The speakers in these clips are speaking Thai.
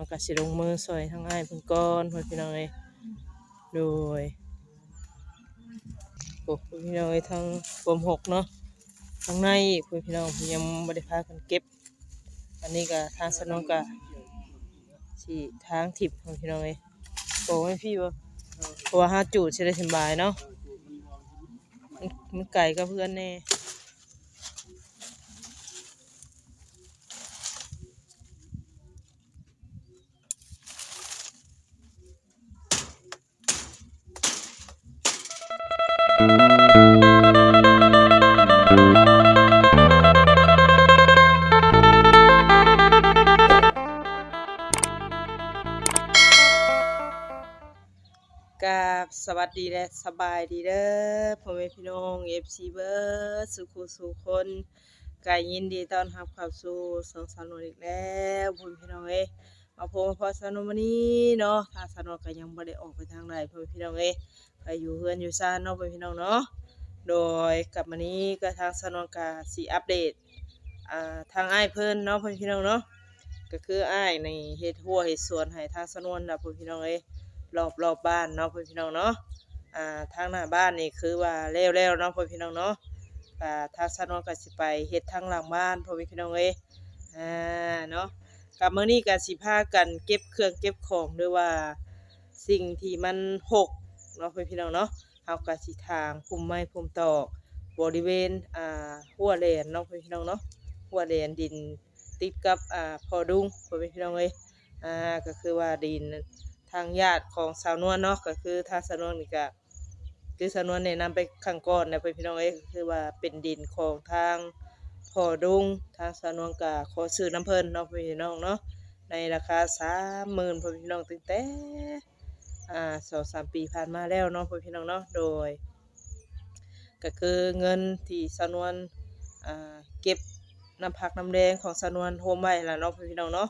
องก็สิลงมือซอยทั้งอ้ายเพิ่นก่อนพ่อพี่น้องเอ้ยโดยโอ้พ่อพี่น้องเอ้ยทั้งปมหกเนาะข้งในพ่อพี่น้องยังบ่ได้พากันเก็บ อันนี้ก็ทางสนองก็สิทางทิพย์พ่อพี่น้องเอ้ยบอกให้พี่ว่าเพราะว่าหาจูดสิได้สบายเนาะมันมันไก่กับเพื่อนแน่ สวัสดีและสบายดีเด้อพ่อแม่พี่น้องเอฟซีเบิร์ดสุขุสุขคนกายยินดีต้อนรับเข้าสู่สองสาวนวลอีกแล้วพ่อแม่พี่น้องเอ้มาพบมาพอสนุวันนี้เนาะทางสนุก็ยังบ่ได้ออกไปทางใดพ่อแม่พี่น้องเอ้ยก็อยู่เฮือนอยู่ซ่านเนาะพ่อแม่พี่น้องเนาะโดยกลับมานี้ก็ทางสนุกาสิอัปเดตอ่าทางไอ้เพิ่นเนาะพ่อแม่พี่น้องเนาะก็คือไอ้ในเฮ็ดหัวเฮ็ดสวนให้ทางสนวนนะพ่อแม่พี่น้องเอ้ รอบรอบบ้านเนาะพ่อพี่น้องเนาะอ่าทางหน้าบ้านนี่คือว่าแล้วแล้วเนาะพ่อพี่น้องเนาะอ่าทางสนวนก็สิไปเฮ็ดทางหลังบ้านพ่อพี่น้องเอ้ยอ่าเนาะกับมื้อนี้ก็สิพากันเก็บเครื่องเก็บของด้วยว่าสิ่งที่มันหกเนาะพ่อพี่น้องเนาะเฮาก็สิทางพุ่มไม้พุ่มตอกบริเวณอ่าหัวแหลนเนาะพ่อพี่น้องเนาะหัวแหลนดินติดกับอ่าพอดุงพ่อพี่น้องเอ้ยอ่าก็คือว่าดิน ทางญาติของสาวนวลเนาะก็คือทาสาวนวลนี่ก็คือสาวนวลแนะนำไปข้างก่อนนะเพื่อนพี่น้องเอ้ก็คือว่าเป็นดินของทางพ่อดุงทางสาวนวลก็ขอซื้อน้ำเพิ่นเนาะเพื่อนพี่น้องเนาะในราคาสามหมื่นเพื่อนพี่น้องตั้งแต่อ่าสองสามปีผ่านมาแล้วเนาะเพื่อนพี่น้องเนาะโดย ก็คือเงินที่สาวนวลอ่าเก็บน้ำพักน้ำแดงของสาวนวลโฮมไว้แล้วเนาะเพื่อนพี่น้องเนาะ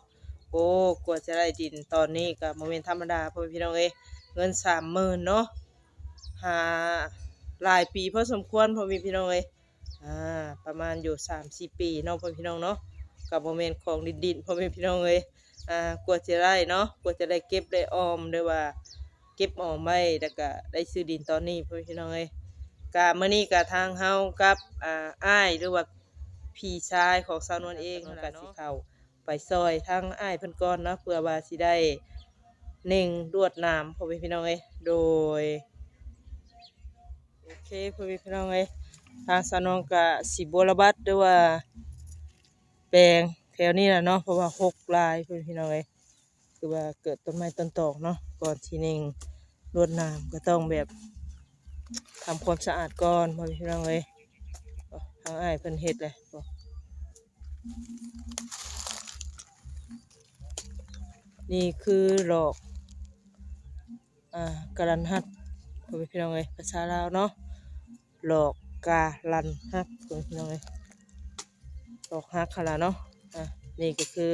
โอ้กว่าจะได้ดินตอนนี้ก็โมเมนธรรมดาพ่อพี่น้องเอ้ยเงินสามหมื่นเนาะหาหลายปีพอสมควรพ่อพี่น้องเอ้ยอ่าประมาณอยู่สามสี่ปีเนาะพ่อพี่น้องเนาะกับโมเมนของดินดินพ่อพี่น้องเอ้ยอ่ากว่าจะได้เนาะกว่าจะได้เก็บได้ออมด้วยว่า เก็บออมไว้แล้วก็ได้ซื้อดินตอนนี้พ่อพี่น้องเอ้ยกะมื้อนี้กะทางเฮากับอ่าอ้ายหรือว่าพี่ชายของสาวนวลเองก็สิเข้า ไปซอยทั้งอ้ายเพิ่นก่อนเนาะเพื่อว่าสิได้เน่งรวดน้ำพ่อแม่พี่น้องเอ้ยโดยโอเคพ่อแม่พี่น้องเอ้ยทางสนองกะสิบระบัดหรือว่าแปลงแถวนี้แหละเนาะเพราะว่าหกลายพ่อแม่พี่น้องเอ้ยคือว่าเกิดต้นไม้ต้นตอกเนาะก่อนที่เน่งรวดน้ำก็ต้องแบบทำความสะอาดก่อนพ่อแม่พี่น้องเอ้ยทางอ้ายเพิ่นเฮ็ดเลย นี่คือหลอกอ่ากาลันฮัดพ่อแม่พี่น้องเอ้ยภาษาลาวเนาะหลอกกาลันฮัดพ่อแม่พี่น้องเอ้ยหลอกฮักขนาเนาะอะนี่ก็คือ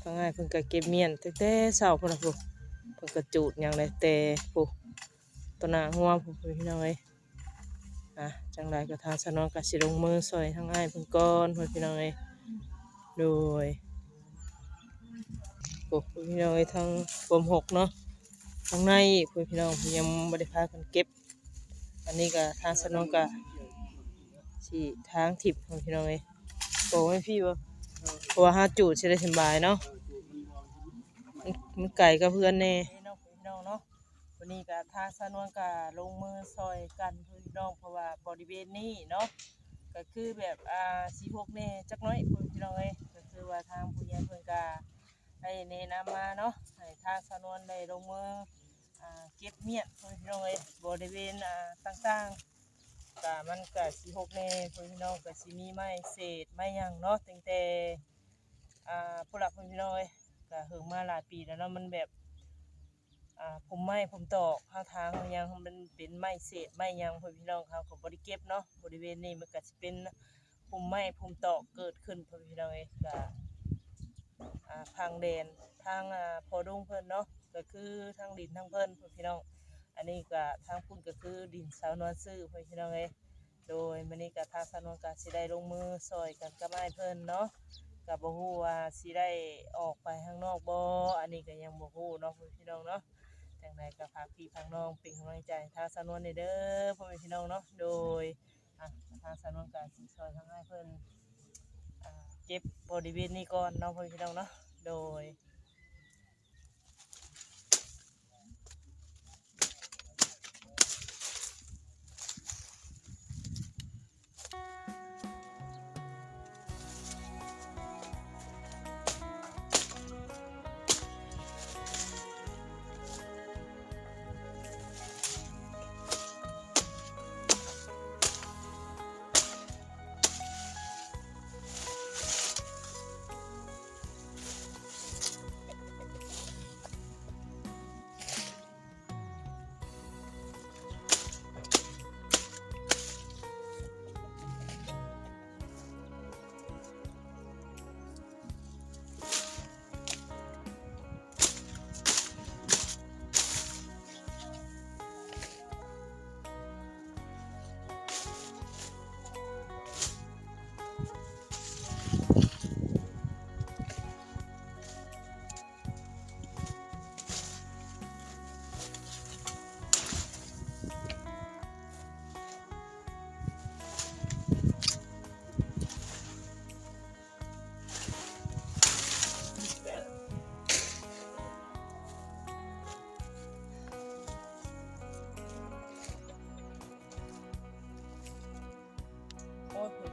ทางง่ายเพิ่นก็เก็บเมียนตั้งแต่เช้าพุ่นน่ะพุ่นเพิ่นก็จูดหยังได้แต่พุ่นต้นหน้าหัวพุ่นพ่อแม่พี่น้องเอ้ยอะจังไดก็ทางสนองก็สิลงมือซอยทางง่ายเพิ่นก่อนพ่อแม่พี่น้องเอ้ยโดย โอ้พี่น้องไอ้ทางปมหกเนาะทางในพี่พี่น้องยังไม่ได้พากันเก็บ อันนี้ก็ทางสนองก็สี่ทางทิพย์พี่น้องไอ้บอกให้พี่ว่าเพราะว่าห้าจูดจะได้สบายเนาะมันไก่กับเพื่อนแน่พี่น้องพี่น้องเนาะวันนี้ก็ทางสนองก็ลงมือซอยกันพี่น้องเพราะว่าบริเวณนี้เนาะก็คือแบบอ่าสีหกแน่จักน้อยพี่น้องเอ้ก็คือว่าทางผู้ใหญ่เพิ่อนก็ ได้แนะนำมาเนาะให้ทางสนวนได้ลงมืออ่าเก็บเมียดพี่น้องเอ้ยบริเวณต่างๆก็มันก็สิหกแน่พี่น้องก็สิมีไม้เศษไม้ยังเนาะตั้งแต่ผู้หลักพี่น้องเอ้ยก็เฮิงมาหลายปีแล้วเนาะมันแบบอ่าผมไม้ผมตอกข้างทางยังมันเป็นไม้เศษไม้ยังพี่น้องเขาก็บ่ได้เก็บเนาะบริเวณนี้มันก็สิเป็นผมไม้ผมตอกเกิดขึ้นพี่น้องเอ้ยก็อ่ ทางแดนทางพอดุงเพิ่นเนาะก็คือทางดินทางเพิ่นพี่น้อง อันนี้ก็ทางพุ่นก็คือดินสาวนวลซื้อพี่น้องเอ้ยโดยมื้อนี้ก็ทางสาวนวลก็สิได้ลงมือซอยกันกับอ้เพิ่นเนาะก็บ่ฮู้ว่าสิได้ออกไปข้างนอกบ่อันนี้ก็ยังบ่ฮู้เนาะพี่น้องเนาะจังไดก็ฝากพี่ฝากน้องเป็นกำลังใจทางสำนวนนี่เด้อพ่อแม่พี่น้องเนาะโดยทางสำนวนก็สิช่วยทางให้เพิ่นอ่า เจ็บบริเวณนี้ก่อนเนาะพ่องพี่น้องเนาะโดย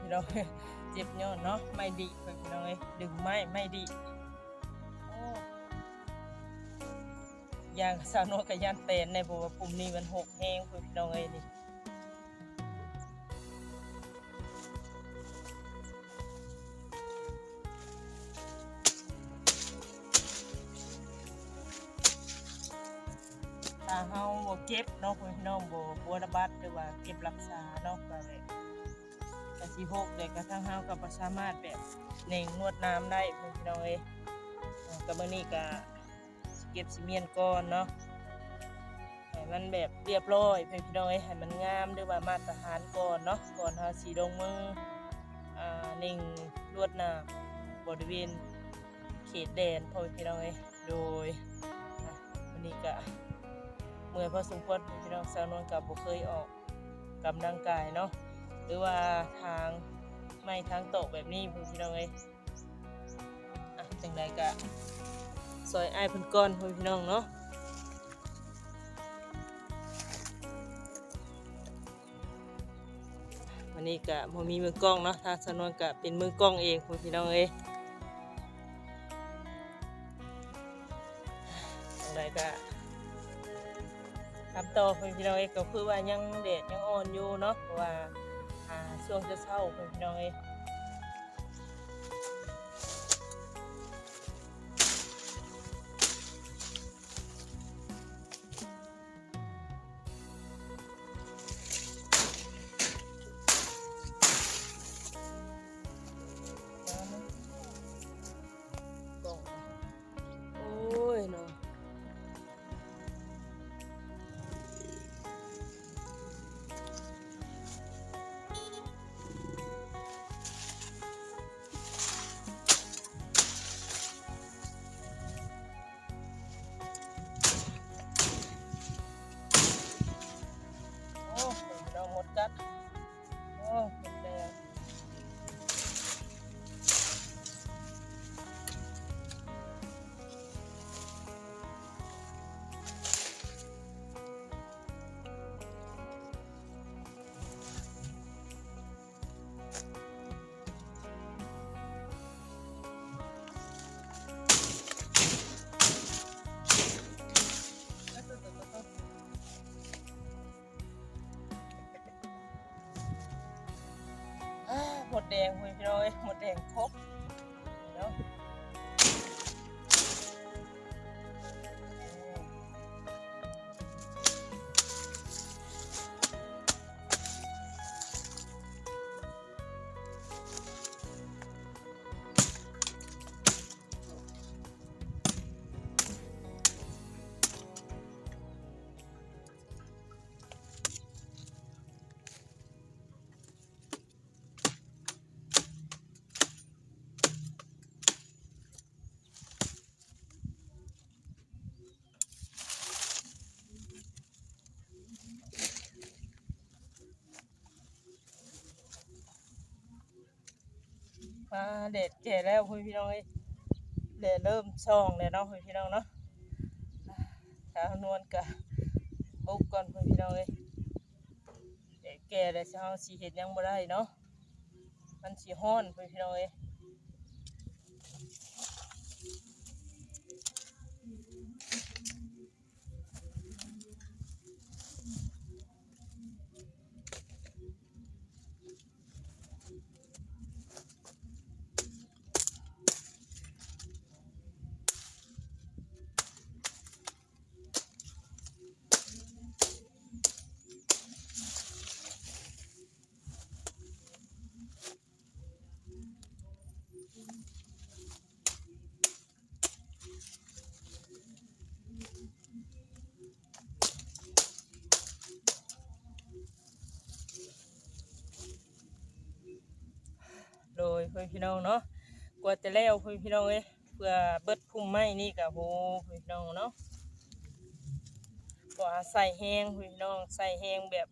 พี่น้องเจ็บยอดเนาะไม่ดีพี่น้องเอ้ยดึงไม่ไม่ดีโอ้ยางสาวโนกับยานเตนในบอกว่าปุ่มนี้มันหกแห้งพี่น้องเอ้ยนี่ถ้าเฮาบ่เก็บเนาะพี่น้องบ่บ่ระบาดหรือว่าเก็บรักษาเนาะ ก็เลยกะสิหกแต่กระทั่งเฮาก็บ่สามารถแบบเน่งนวดน้ำได้พี่น้องเอ้ยอ่าก็มื้อนี้ก็เก็บสิเมียนก่อนเนาะให้มันแบบเรียบร้อยพี่น้องเอ้ยให้มันงามหรือว่ามาตรฐานก่อนเนาะก่อนเฮาสิลงมืออ่าเน่งนวดน้ำบริเวณเขตแดนพ่อพี่น้องเอ้ยโดยวันนี้ก็เมื่อพอสมควรพี่น้องสาวนวลก็บ่เคยออกกำลังกายเนาะ หรือว่าทางไม่ทางโตกแบบนี้พูพี่น้องเอ้ยอะจังใดก็ซอยอ้ายเพิ่นก่อนพูพี่น้องเนาะวันนี้ก็บ่มีมือกล้องเนาะทางสนวนก็เป็นมือกล้องเองพูพี่น้องเอ้ยจังใดก็ทำต่อพูพี่น้องเอ้ยก็คือว่ายังแดดยังอ่อนอยู่เนาะเพราะว่า อ่าช่วงจ มาเด็ดแก่แล้วพ่อพี่น้องเอ้ยเด็ดเริ่มช่องแล้วเนาะพ่อพี่น้องเนาะสาวนวลกะบุกก่อนพ่อพี่น้องเอ้ยเด็ดแก่แล้วเช้าสีเห็ดยังบ่ได้เนาะมันสีฮ้อนพ่อพี่น้องเอ้ย พี่น้องเนาะกว่าจะแล้วพี่น้องเอ้ยเพื่อเบิดพุ่มไม้นี่กับโหพี่น้องเนาะกว่าใส่แห้งพี่น้องใส่แห้งแบบ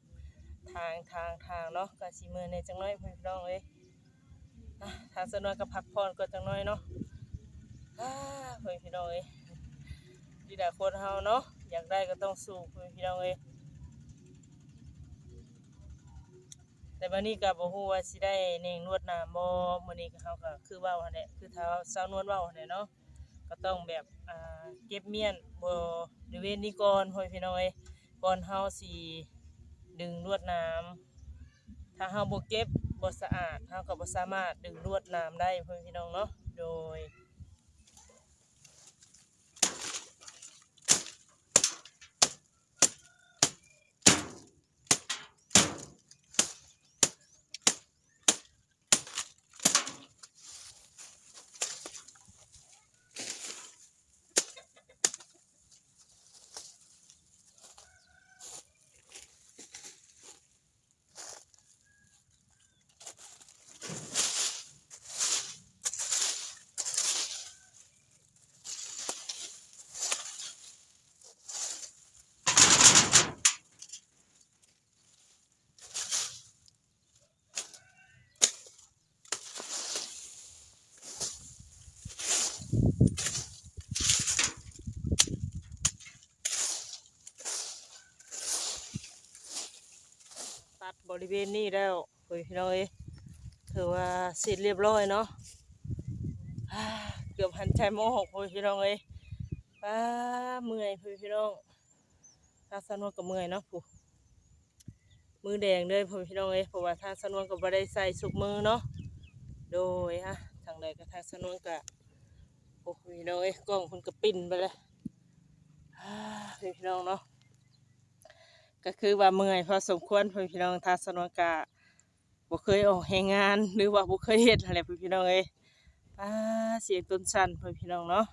ทางทางทางเนาะก็สิมือในจังน้อยพี่น้องเอ้ยทางสนวนกับพักผ่อนก็จังน้อยเนาะเพื่อนพี่น้องเอ้ยดีดาคนเฮาเนาะอยากได้ก็ต้องสู้พี่น้องเอ้ย แต่บัดนี้ก็บ่ฮู้ว่าสิได้เน่งนวดน้ำบ่มื้อนี้ก็เฮาก็คือเว้าหั่นแหละคือถ้าสาวนวลเว้าหั่นแหละเนาะก็ต้องแบบอ่าเก็บเมียนบ่บริเวณนี้ก่อนพ่อพี่น้อยก่อนเฮาสิดึงลวดน้ำถ้าเฮาบ่เก็บบ่สะอาดเฮาก็บ่สามารถดึงลวดน้ำได้พ่อพี่น้องเนาะโดย ริเวณนี้แล้วเฮ้ยพี่น้องเอ้ยถือว่าเสร็จเรียบร้อยเนาะเกือบหันใจโมหกเฮ้ยพี่น้องเอ้ยป้าเมื่อยเฮ้ยพี่น้องถ้าสนวนกับเมื่อยเนาะผู้มือแดงเลยเฮ้ยพี่น้องเอ้ยเพราะว่าถ้าสนวนกับบ่ได้ใส่สุกมือเนาะโดยฮะทางใดก็ทาสนวนกะโอ้ยพี่น้องเอ้ยกล้องคุณก็ปิ้นไปเลยเฮ้ยพี่น้องเนาะ ก็คือว่าเมื่อยพอสมควรพี่พี่น้องทาสนวนกะบ่เคยออกแหงงาน หรือว่าบ่เคยเฮ็ดอะไรพี่พี่น้องเอ้ยป้าเสียงต้นสั่นพี่พี่น้องเนาะ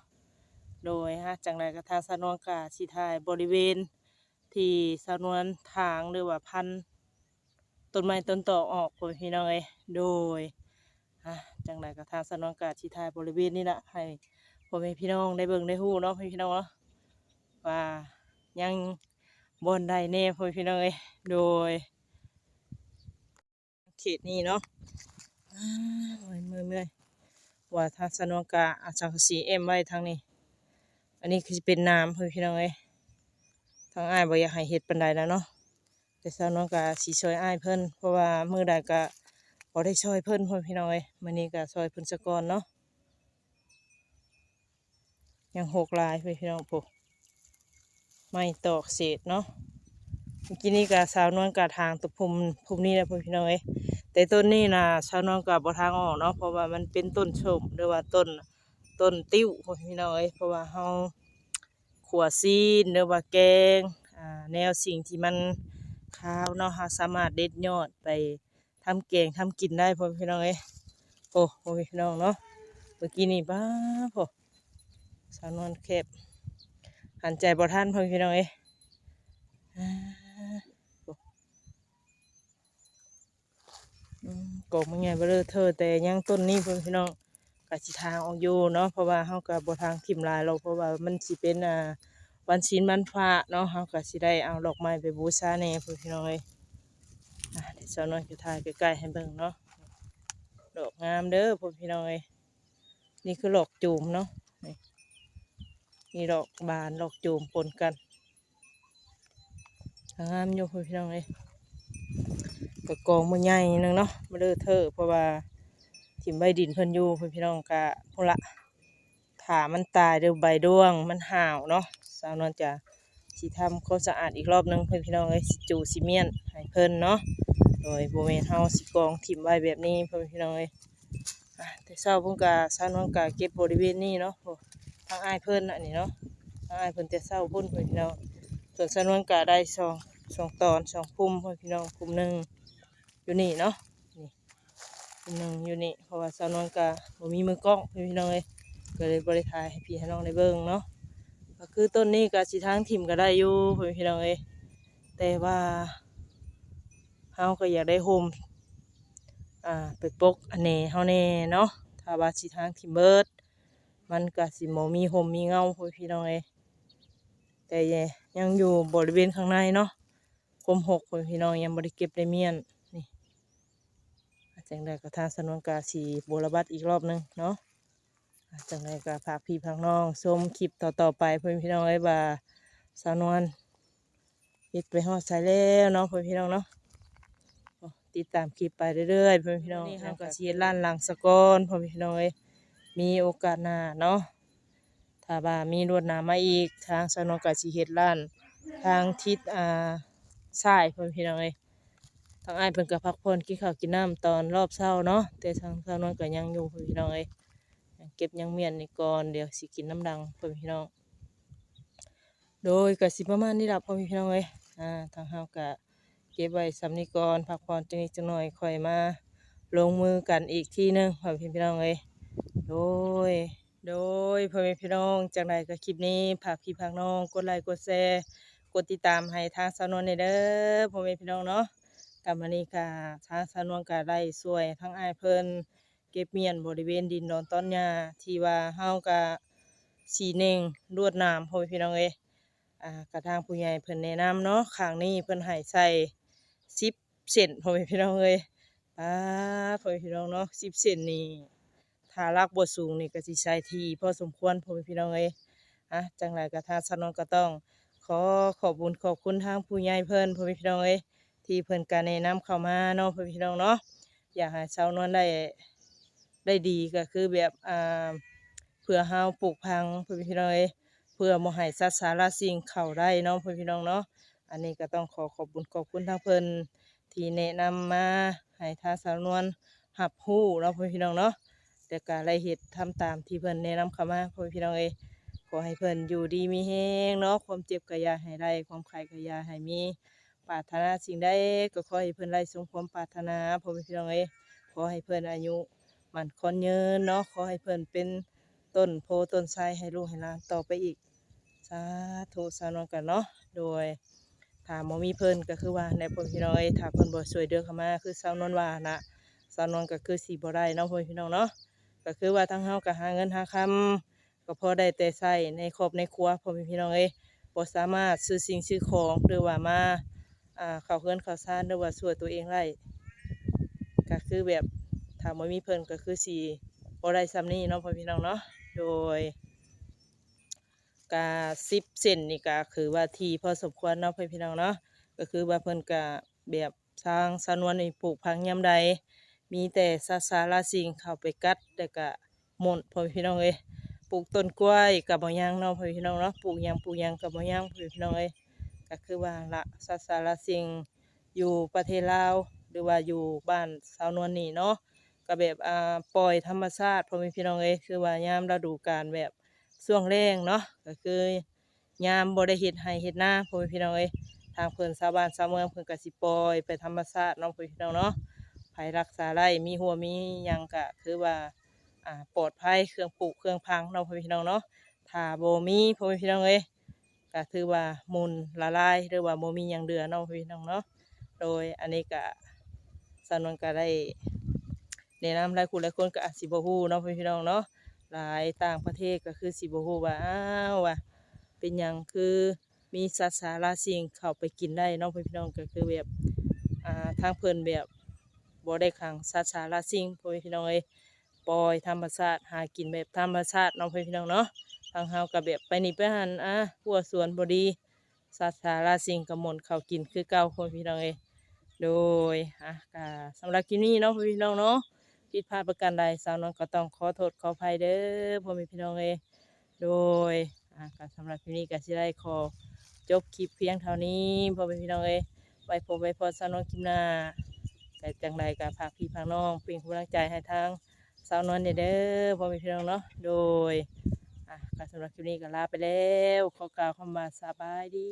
โดยฮะจังไรก็ทาสนวนกะสิถ่ายบริเวณ ที่สนวนทางหรือว่าพันต้นไม้ต้นตอกออกพี่พี่น้องเอ้ยโดยฮะจังไรก็ทาสนวนกะสิถ่ายบริเวณนี้ละให้พ่อแม่พี่น้องได้เบิ่งได้ฮู้เนาะพี่น้องเนาะว่ายัง บนใดแน่พ่อพี่น้องเอ้ยโดยเขตนี้เนาะอ้าวเมื่อยเมื่อยว่าทัศนกะอาจังสีเอ็มไว้ทางนี้ อันนี้คือเป็นน้ำพ่อพี่น้องเอ้ยทางอ้ายบอยากให้เฮ็ดปานใดแล้วเนาะแต่สาวนกะสิช่วยอ้ายเพิ่นเพราะว่ามือใดก็บ่ได้ช่วยเพิ่นพ่อพี่น้องเอ้ยมื้อนี้ก็ช่วยเพิ่นซะกอนเนาะยังหกลายพ่อพี่น้องพวก ไม่ตอกเศษเนาะเมื่อกี้นี่กับสาวนวลกับทางตุกภูมิภูมินี่แหละพี่น้องเอ้ยแต่ต้นนี้นะสาวนวลกับบทางออกเนาะเพราะว่ามันเป็นต้นชมหรือว่าต้นต้นติ้วพี่น้องเอ้ยเพราะว่าเฮาขัวซีนหรือว่าแกงแนวสิ่งที่มันขาวเนาะเฮาสามารถเด็ดยอดไปทำแกงทำกินได้พ่อพี่น้องเอ้ยโอ้พ่อพี่น้องเนาะเมื่อกี้นี่บ้าพ่อสาวนวลแคบ หันใจบ่ท่านพ่อพี่น้องเอ้ยอ่าโกอกมันใหญ่เบ่เลยเธอแต่ยังต้นนี้พ่อพี่น้องกะสิทางออกอยู่เนาะเพราะว่าเฮาก็บ่ทางทิมลายหรอกเพราะว่ามันสิเป็นอ่าวันศีลวันพระเนาะเฮาก็สิได้เอาดอกไม้ไปบูชาแน่พ่อพี่น้องเอ้เดี๋ยวสาวน้อยจะถ่ายใกล้ๆให้เบิ่งเนาะดอกงามเด้อพ่อพี่น้องเอ้นี่คือดอกจูมเนาะ นี่ดอกบานดอกจูมปนกันงามอยู่พี่น้องเอ้ยก็กองมันใหญ่นึงเนาะมาเด้อเธอะเพราะว่าถิ่มใบดินเพิ่นอยู่พ่อพี่น้องกะพุ่นละถามันตายเด้อใบด้วงมันห่าวเนาะสาวนวลจะสิทำความสะอาดอีกรอบหนึงเพื่อนพี่น้องเอ้ยจูซีเมนต์ให้เพิ่นเนาะโดยโบเมนเฮาสิกองถิ่มไว้แบบนี้พ่อแม่พี่น้องเอ้ยแต่เช้าเพิ่นก็ซานวนก็เก็บบริเวณนี้เนาะางอายเพิ่นน่ะนี่เนาะทางอายเพิ่นแต่เช้าพุ่นพ่อแม่พี่น้องส่วนซานวนก็ได้สองสองตอนสองพุ่มพ่อแม่พี่น้องพุ่มหนึ่งอยู่นี่เนาะนี่พุ่มหนึงอยู่นี่เพราะว่าซานวนก็บ่มีมือกล้องพ่อแม่พี่น้องเอ้ยก็เลยบ่ได้ถ่ายให้พี่ให้น้องได้เบิ่งเนาะก็คือต้นนี้ก็สิทางถิ่มก็ได้อยู่พ่อแม่พี่น้องเอ้ยแต่ว่าเฮาก็อยากได้โฮมอ่าไปปกอันนี้เฮาแน่เนาะถ้าว่าสิทางทิมเบิด มันก็สิบ่มีโฮมมีเงาพ่อพี่น้องเอ้ยแต่ยังอยู่บริเวณข้างในเนาะคมหกพ่อพี่น้องยังบ่ได้เก็บได้เมียนนี่จังไดก็ทางสนวนกาสีบรบัดอีกรอบหนึงเนาะอ่าจังไดก็ฝากพี่พักน้องชมคลิปต่อๆไปพ่อพี่น้องเอ้ยว่าสาวนวลเฮ็ดไปฮอดไสแล้วเนาะพ่อพี่น้องเนาะติดตามคลิปไปเรื่อยๆเพื่อนพี่น้องนี่เราก็ชีล้านหลังสะกอนพ่อพี่น้องเอ้ย มีโอกาสหน้าเนาะถ้าว่ามีรวดหน้ำมาอีกทางสนองกาชีเฮ็ดล้าน ทางทิศอ่าซ้ายพ่อพี่น้องเอ้ยทางอ้ายเพิ่นก็พักผ่อนกินข้าวกินน้ำตอนรอบเช้าเนาะแต่ทางสนอก็ยังอยู่พ่อพี่น้องเอ้ยเก็บยังเมียนนี่ก่อนเดี๋ยวสิกินน้ำดังพ่อพี่น้องโดยก็สิประมาณนี้ล่ะพ่อพี่น้องเอ้ยอ่าทางเฮาก็เก็บไว้สำนิกรพักผ่อนจังนิดจังหน่อยค่อยมาลงมือกันอีกทีหนึงพ่อแม่พี่น้องเอ้ย โดย โดยพ่อแม่พี่น้องจากใดก็คลิปนี้ฝากพี่ฝากน้องกดไลค์กดแชร์กดติดตามให้ทางสาวนวลในเด้อพ่อแม่พี่น้องเนาะกับมันนี้ค่ะทางสาวนวลก็ได้ช่วยทั้งไอเพิ่นเก็บเมียนบริเวณดินดอนต้นหญ้าที่ว่าเฮาก็สีเน่งรวดน้ำพ่อแม่พี่น้องเอ้ยอ่ากระทางผู้ใหญ่เพิ่นแนะนำเนาะข้างนี้เพิ่นให้ใส่สิบเซนพ่อแม่พี่น้องเอ้ยป้าพ่อแม่พี่น้องเนาะสิบเซนนี่ารักบ่สูงนี่ก็สิใช้ทีพอสมควรพ่อแม่พี่น้องเอ้ยอะจังไรก็ทาสนองก็ต้อง ขอขอบคุญขอบคุณทางผู้ใหญ่เพิ่นพ่อแม่พี่น้องเอ้ยที่เพิ่นก็แนะนำเข้ามาเนาะพ่อแม่พี่น้องเนาะอยากให้ชาวนวลได้ได้ดีก็คือแบบอ่าเพื่อเฮาปลูกพังพ่อแม่พี่น้องเอ้ยเพื่อบ่ให้สัตว์สารสิ่งเข้าได้เนาะพ่อพี่น้องเนาะอันนี้ก็ต้องขอขอบคุณขอบคุณทางเพิ่นที่แนะนำมาให้ทาสาวนวลหับหู้เนาะพ่อพี่น้องเนาะ แต่ก็ได้เฮ็ดทำตามที่เพิ่นแนะนำเข้ามาพ่อพี่น้องเอ้ยขอให้เพิ่นอยู่ดีมีแฮงเนาะความเจ็บก็อย่าให้ได้ความไข้ก็อย่าให้มีปรารถนาสิ่งใดก็ขอให้เพิ่นได้สมความปรารถนาพ่อพี่น้องเอ้ยขอให้เพิ่นอายุมันคนยืนเนาะขอให้เพิ่นเป็นต้นโพต้นไทรให้ลูกให้หลานต่อไปอีกสาธุสานวนกันเนาะโดยถ้าบ่มีเพิ่นก็คือว่าในพ่อพี่น้องเอ้ยถ้าเพิ่นบ่ช่วยเดือเข้ามาคือสาวนวลว่านะสาวนวลก็คือสิบ่ได้เนาะพ่อพี่น้องเนาะ ก็คือว่าทั้งเฮาก็หาเงินหาคำก็พอได้แต่ใช้ในครอบในครัวพ่อพี่น้องเอ้ยบ่สามารถซื้อสิ่งซื้อของหรือว่ามาอ่าเข้าเฮือนเข้าซ่านหรือว่าช่วยตัวเองได้ก็คือแบบถ้าบ่มีเพิ่นก็คือสิบ่ได้ส่ำนี้เนาะพ่อพี่น้องเนาะโดยกาสิบเซนนี่ก็คือว่าทีพอสมควรเนาะพ่อพี่น้องเนาะก็คือว่าเพิ่นก็แบบสร้างสนวนนี่ปลูกพังยามใด มีแต่ซาซาลาสิงเข้าไปกัดแต่ก็หมดพ่อพี่น้องเอ้ยปลูกต้นกล้วยกับบ่ยังเนาะพ่อพี่น้องเนาะปลูกยังปลูกยังกับบ่ยังพ่อพี่น้องเอ้ยก็คือว่าละซาซาลาสิงอยู่ประเทศลาวหรือว่าอยู่บ้านสาวนวลนี่เนาะก็แบบอ่าปล่อยธรรมชาติพ่อพี่น้องเอ้ยคือว่ายามฤดูกาลแบบช่วงแรงเนาะก็คือยามบ่ได้เฮ็ดให้เฮ็ดนาพ่อแม่พี่น้องเอ้ยทางเพิ่นชาวบ้านชาวเมืองเพิ่นก็สิปล่อยไปธรรมชาติเนาะพ่อแม่พี่น้องเนาะ ไผรักษาได้มีหัวมียังก็คือว่าอ่าปลอดภัยเครื่องปลูกเครื่องพังเนาะพ่อแม่พี่น้องเนาะถ้าโบมีพ่อแม่พี่น้องเอ้ยก็ถือว่ามุนละลายหรือว่าบ่มีหยังเหลือเนาะพ่อแม่พี่น้องเนาะโดยอันนี้ก็สนวนก็ได้แนะนำหลายคนหลายคนก็อาจสิบ่ฮู้เนาะพ่อแม่พี่น้องเนาะหลายต่างประเทศก็คือสิบฮูว่าอ้าวว่าเป็นหยังคือมีสัตว์สาราสิ่งเข้าไปกินได้เน้องพี่น้องก็คือแบบอ่าทางเพิ่นแบบ บ่ได้ขังสัตว์สาระสิ่งพ่อแม่พี่น้องเอ้ยปล่อยธรรมชาติหากินแบบธรรมชาติน้องพ่อแม่พี่น้องเนาะทางเฮาก็แบบไปนี่ไปหันอะหัวสวนบ่ดีสัตว์สาระสิ่งก็หมนเขากินคือเก่าพ่อแม่พี่น้องเอ้ยโดยอะก็สำหรับคลิปนี้เนาะพ่อแม่พี่น้องเนาะผิดพลาดประการใดสาวนวลก็ต้องขอโทษขออภัยเด้อพ่อแม่พี่น้องเอ้ยโดยอะก็สำหรับคลิปนี้ก็สิได้ขอจบคลิปเพียงเท่านี้พ่อแม่พี่น้องเอ้ยไว้พบไว้พอสาวนวลคลิปหน้า แต่จังใดก็ฝากพี่ฝากน้องเป็นกำลังใจให้ทางสาวนวลเด้อพ่อแม่พี่น้องเนาะโดยอะก็สำหรับคลิปนี้ก็ลาไปแล้วขอกล่าวคำว่าสบายดี